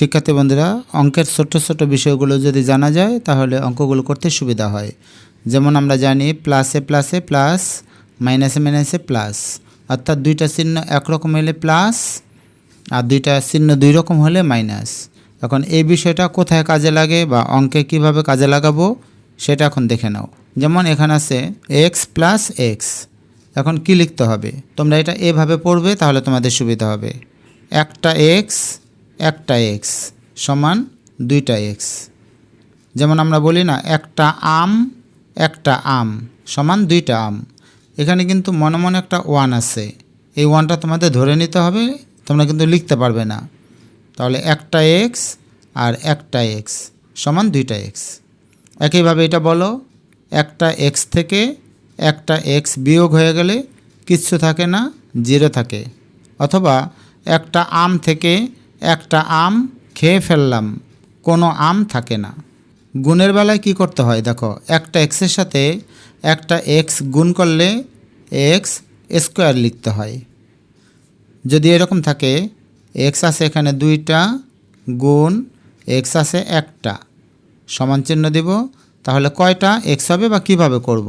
শিক্ষার্থী বন্ধুরা অঙ্কের ছোট্ট ছোট্ট বিষয়গুলো যদি জানা যায়, তাহলে অঙ্কগুলো করতে সুবিধা হয়। যেমন আমরা জানি প্লাসে প্লাসে প্লাস মাইনাসে মাইনাসে প্লাস অর্থাৎ দুইটা চিহ্ন একরকম হলে প্লাস আর দুইটা চিহ্ন দুই রকম হলে মাইনাস এখন এই বিষয়টা কোথায় কাজে লাগে বা অঙ্কে কীভাবে কাজে লাগাবো, সেটা এখন দেখে নাও। যেমন এখানে আছে এক্স প্লাস এক্স এখন কি লিখতে হবে? তোমরা এটা এভাবে পড়বে, তাহলে তোমাদের সুবিধা হবে। একটা এক্স একটা এক্স সমান দুইটা এক্স যেমন আমরা বলি না, একটা আম একটা আম সমান দুইটা আম। এখানে কিন্তু মনে মনে একটা ওয়ান আছে। এই ওয়ানটা তোমাদের ধরে নিতে হবে, তোমরা কিন্তু লিখতে পারবে না। তাহলে একটা এক্স আর একটা এক্স সমান দুইটা এক্স একইভাবে এটা বলো, একটা এক্স থেকে একটা এক্স বিয়োগ হয়ে গেলে কিচ্ছু থাকে না জিরো থাকে। অথবা একটা আম থেকে একটা আম খেয়ে ফেললাম, কোনো আম থাকে না। গুণের বেলায় কি করতে হয় দেখো, একটা এক্সের সাথে একটা এক্স গুণ করলে এক্স স্কোয়ার লিখতে হয়। যদি এরকম থাকে এক্স আছে এখানে দুইটা গুণ এক্স আছে একটা। সমান চিহ্ন দিব, তাহলে কয়টা এক্স হবে বা কীভাবে করব।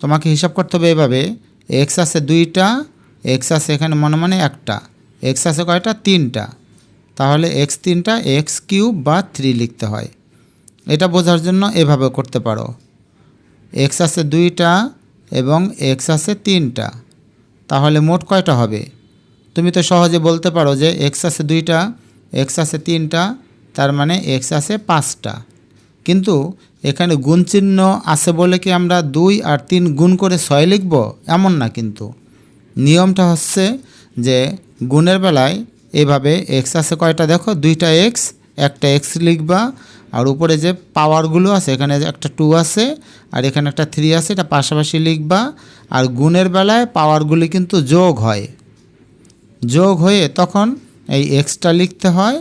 তোমাকে হিসাব করতে হবে এভাবে এক্স আছে দুইটা এক্স আছে এখানে মনে মনে একটা এক্স আছে কয়টা? তিনটা। তাহলে এক্স তিনটা এক্স কিউব বা থ্রি লিখতে হয়। এটা বোঝার জন্য এভাবে করতে পারো। এক্স আছে দুইটা এবং এক্স আছে তিনটা। তাহলে মোট কয়টা হবে? তুমি তো সহজে বলতে পারো যে এক্স আছে দুইটা এক্স আছে তিনটা, তার মানে এক্স আছে পাঁচটা। কিন্তু এখানে গুণ চিহ্ন আছে বলে কি আমরা দুই আর তিন গুণ করে ছয় লিখব? এমন না কিন্তু। নিয়মটা হচ্ছে যে গুণের বেলায় এভাবে এক্স আছে কয়টা দেখো? দুইটা এক্স একটা এক্স লিখবা। আর উপরে যে পাওয়ারগুলো আছে, এখানে একটা টু আছে, আর এখানে একটা থ্রি আছে, এটা পাশাপাশি লিখবা। আর গুণের বেলায় পাওয়ারগুলি কিন্তু যোগ হয়। যোগ হয়ে তখন এই এক্সটা লিখতে হয়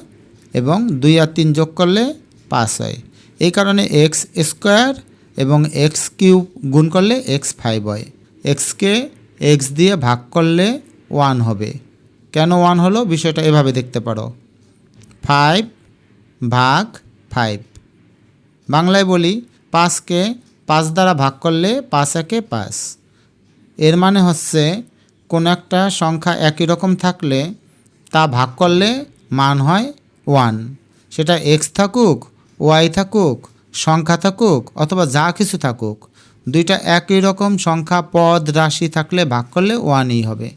এবং দুই আর তিন যোগ করলে পাস হয়। এই কারণে এক্স স্কোয়ার এবং এক্স কিউব গুণ করলে এক্স ফাইভ হয়। এক্সকে এক্স দিয়ে ভাগ করলে ওয়ান হবে। কেন ওয়ান হলো? বিষয়টা এভাবে দেখতে পারো। ফাইভ ভাগ ফাইভ। বাংলায় বলি পাঁচকে পাঁচ দ্বারা ভাগ করলে পাঁচ একে পাঁচ। এর মানে হচ্ছে কোনো একটা সংখ্যা একই রকম থাকলে তা ভাগ করলে মান হয় ওয়ান। সেটা এক্স থাকুক, ওয়াই থাকুক, সংখ্যা থাকুক, অথবা যা কিছু থাকুক, দুইটা একই রকম সংখ্যা পদ, রাশি থাকলে ভাগ করলে ওয়ানই হবে।